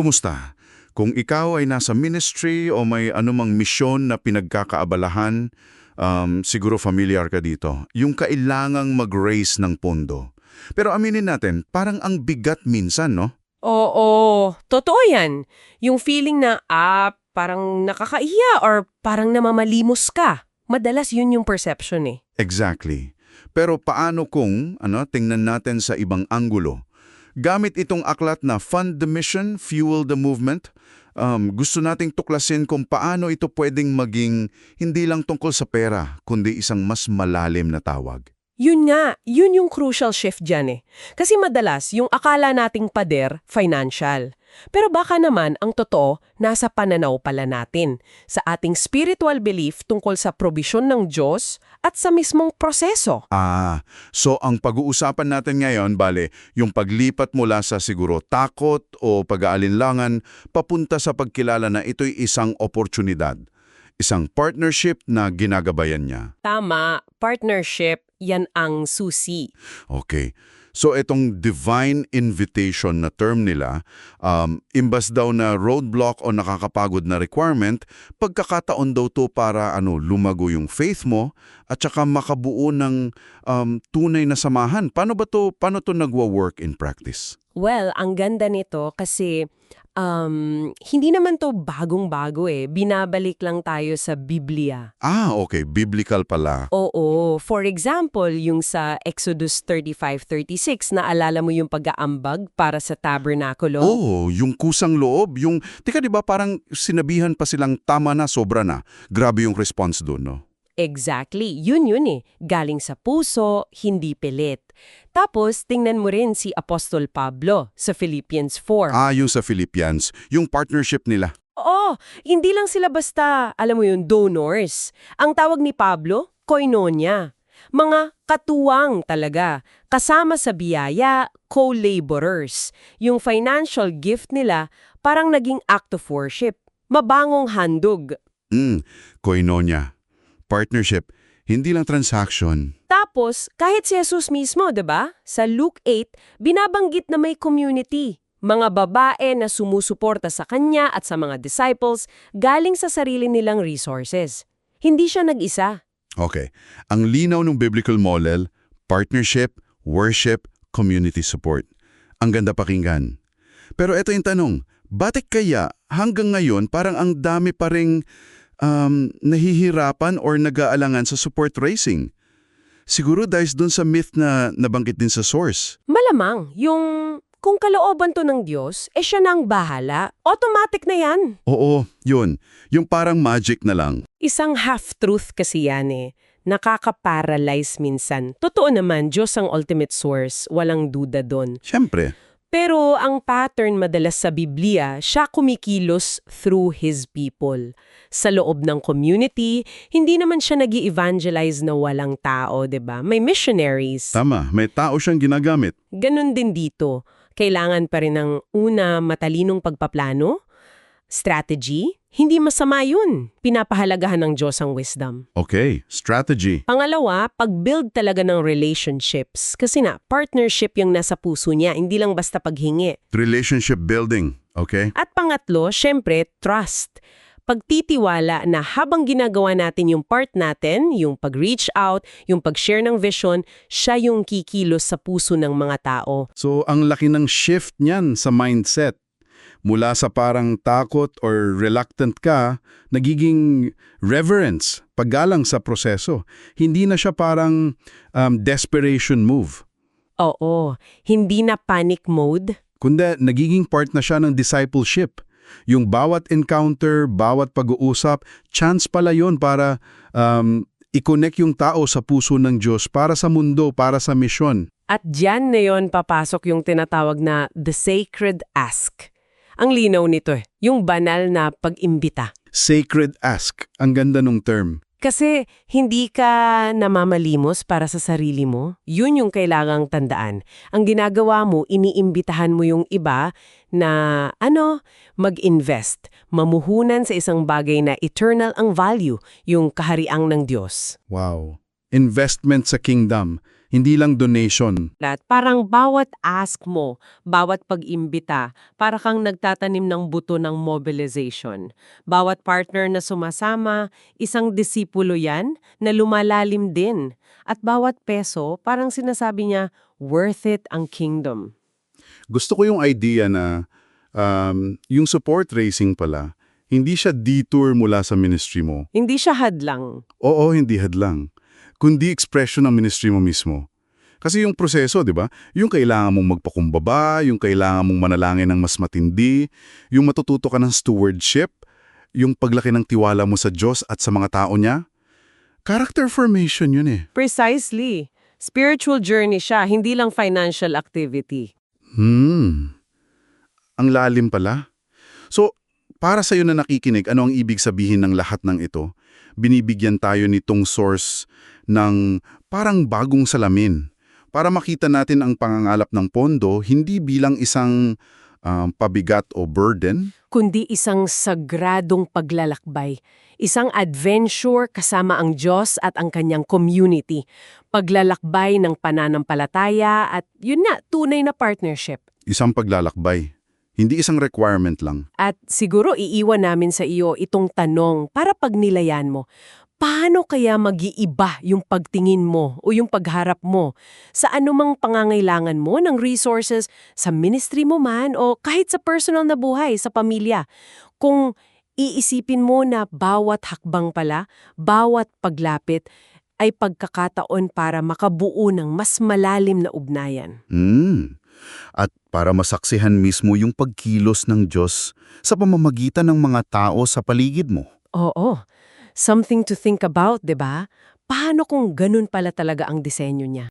Kumusta? Kung ikaw ay nasa ministry o may anumang misyon na pinagkakaabalahan, um, siguro familiar ka dito. Yung kailangang mag-raise ng pondo. Pero aminin natin, parang ang bigat minsan, no? Oo, totoo yan. Yung feeling na, ah, parang nakakahiya or parang namamalimos ka. Madalas yun yung perception eh. Exactly. Pero paano kung, ano, tingnan natin sa ibang anggulo? Gamit itong aklat na Fund the Mission, Fuel the Movement, um, gusto nating tuklasin kung paano ito pwedeng maging hindi lang tungkol sa pera, kundi isang mas malalim na tawag. Yun nga, yun yung crucial shift dyan eh. Kasi madalas, yung akala nating pader, financial. Pero baka naman, ang totoo, nasa pananaw pala natin, sa ating spiritual belief tungkol sa probisyon ng Diyos at sa mismong proseso. Ah, so ang pag-uusapan natin ngayon, bale, yung paglipat mula sa siguro takot o pag-aalinlangan papunta sa pagkilala na ito'y isang oportunidad, isang partnership na ginagabayan niya. Tama, partnership, yan ang susi. Okay. So itong divine invitation na term nila, um, imbas daw na roadblock o nakakapagod na requirement, pagkakataon daw to para ano, lumago yung faith mo at saka makabuo ng um, tunay na samahan. Paano ba to, paano to nagwa-work in practice? Well, ang ganda nito kasi um, hindi naman to bagong-bago eh. Binabalik lang tayo sa Biblia. Ah, okay. Biblical pala. Oo. For example, yung sa Exodus 35-36, naalala mo yung pag-aambag para sa tabernakulo? Oh, yung kusang loob, yung, tika di ba parang sinabihan pa silang tama na, sobra na. Grabe yung response doon, no? Exactly. Yun yun eh. Galing sa puso, hindi pilit. Tapos, tingnan mo rin si Apostol Pablo sa Philippians 4. Ah, yung sa Philippians, yung partnership nila. Oo, hindi lang sila basta, alam mo yun, donors. Ang tawag ni Pablo, koinonia. Mga katuwang talaga, kasama sa biyaya, co-laborers. Yung financial gift nila parang naging act of worship. Mabangong handog. Mm, koinonia. Partnership, hindi lang transaction. Tapos, kahit si Jesus mismo, 'di ba? Sa Luke 8, binabanggit na may community. Mga babae na sumusuporta sa kanya at sa mga disciples galing sa sarili nilang resources. Hindi siya nag-isa. Okay. Ang linaw ng biblical model, partnership, worship, community support. Ang ganda pakinggan. Pero ito yung tanong, batik kaya hanggang ngayon parang ang dami pa ring um, nahihirapan or nag-aalangan sa support racing? Siguro dahil dun sa myth na nabanggit din sa source. Malamang, yung kung kalooban to ng Diyos, eh siya nang bahala. Automatic na yan. Oo, yun. Yung parang magic na lang. Isang half-truth kasi yan eh. Nakaka-paralyze minsan. Totoo naman, Diyos ang ultimate source. Walang duda doon. Siyempre. Pero ang pattern madalas sa Biblia, siya kumikilos through His people. Sa loob ng community, hindi naman siya nag evangelize na walang tao, ba? May missionaries. Tama, may tao siyang ginagamit. Ganon din dito. Kailangan pa rin ng una matalinong pagpaplano, strategy. Hindi masama yun. Pinapahalagahan ng Diyos ang wisdom. Okay, strategy. Pangalawa, pag-build talaga ng relationships. Kasi na, partnership yung nasa puso niya, hindi lang basta paghingi. Relationship building. Okay? At pangatlo, syempre, trust. Pagtitiwala na habang ginagawa natin yung part natin, yung pag-reach out, yung pag-share ng vision, siya yung kikilos sa puso ng mga tao. So, ang laki ng shift niyan sa mindset. Mula sa parang takot or reluctant ka, nagiging reverence, paggalang sa proseso. Hindi na siya parang um, desperation move. Oo, hindi na panic mode. Kundi nagiging part na siya ng discipleship. Yung bawat encounter, bawat pag-uusap, chance pala yon para um, i-connect yung tao sa puso ng Diyos para sa mundo, para sa misyon. At diyan na yon papasok yung tinatawag na the sacred ask. Ang linaw nito eh, yung banal na pag-imbita. Sacred ask, ang ganda ng term. Kasi hindi ka namamalimos para sa sarili mo. Yun yung kailangang tandaan. Ang ginagawa mo, iniimbitahan mo yung iba na ano, mag-invest, mamuhunan sa isang bagay na eternal ang value, yung kahariang ng Diyos. Wow. Investment sa kingdom, Hindi lang donation. At parang bawat ask mo, bawat pag-imbita, para kang nagtatanim ng buto ng mobilization. Bawat partner na sumasama, isang disipulo yan na lumalalim din. At bawat peso, parang sinasabi niya, worth it ang kingdom. Gusto ko yung idea na um, yung support racing pala, hindi siya detour mula sa ministry mo. Hindi siya hadlang. Oo, hindi hadlang. Kundi expression ng ministry mo mismo. Kasi yung proseso, di ba? Yung kailangan mong magpakumbaba, yung kailangan mong manalangin ng mas matindi, yung matututo ka ng stewardship, yung paglaki ng tiwala mo sa Diyos at sa mga tao niya. Character formation yun eh. Precisely. Spiritual journey siya, hindi lang financial activity. Hmm. Ang lalim pala. So, para sa'yo na nakikinig, ano ang ibig sabihin ng lahat ng ito? Binibigyan tayo nitong source ng parang bagong salamin para makita natin ang pangangalap ng pondo hindi bilang isang um, pabigat o burden, kundi isang sagradong paglalakbay, isang adventure kasama ang Diyos at ang kanyang community, paglalakbay ng pananampalataya at yun nga, tunay na partnership. isang paglalakbay. Hindi isang requirement lang. At siguro iiwan namin sa iyo itong tanong para pagnilayan mo. Paano kaya mag-iiba yung pagtingin mo o yung pagharap mo sa anumang pangangailangan mo ng resources sa ministry mo man o kahit sa personal na buhay, sa pamilya? Kung iisipin mo na bawat hakbang pala, bawat paglapit ay pagkakataon para makabuo ng mas malalim na ugnayan. Mm. At para masaksihan mismo yung pagkilos ng Diyos sa pamamagitan ng mga tao sa paligid mo. Oo. Something to think about, 'di ba? Paano kung ganun pala talaga ang disenyo niya?